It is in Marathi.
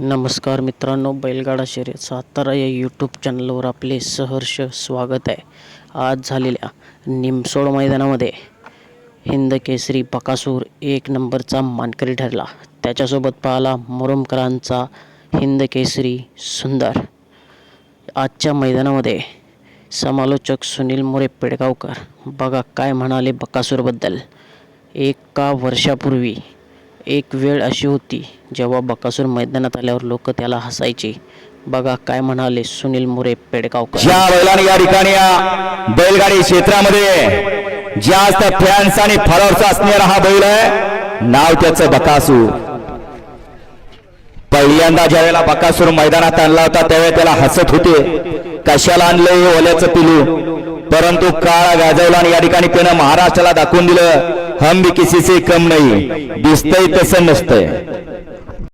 नमस्कार मित्रांनो बैलगाडा शर्यत सातारा या यूट्यूब चॅनलवर आपले सहर्ष स्वागत आहे. आज झालेल्या निमसोड मैदानामध्ये हिंद केसरी बकासूर एक नंबरचा मानकरी ठरला. त्याच्यासोबत पाहला मुरुमकरांचा हिंद केसरी सुंदर. आजच्या मैदानामध्ये समालोचक सुनील मोरे पेडगावकर. बघा काय म्हणाले बकासूरबद्दल. एका वर्षापूर्वी एक वेळ अशी होती जेव्हा बकासूर मैदानात आल्यावर लोक त्याला हसायचे. बघा काय म्हणाले सुनील मोरे पेडगावकर. ज्या बैलाने या ठिकाणी या बैलगाडी क्षेत्रामध्ये जास्त फॅन्स आणि फॉलोअर्स असणारा हा बैल आहे नाव त्याचं बकासूर. पहिल्यांदा ज्यावेळेला बकासूर मैदानात आणला होता त्यावेळेला त्याला हसत होते. कशाला आणलंय हे ओल्याचं पिलू? परंतु काळा गाजवला आणि या ठिकाणी त्यानं महाराष्ट्राला दाखवून दिलं. हम भी किसी से कम नाही दिसतंय तसं नसतंय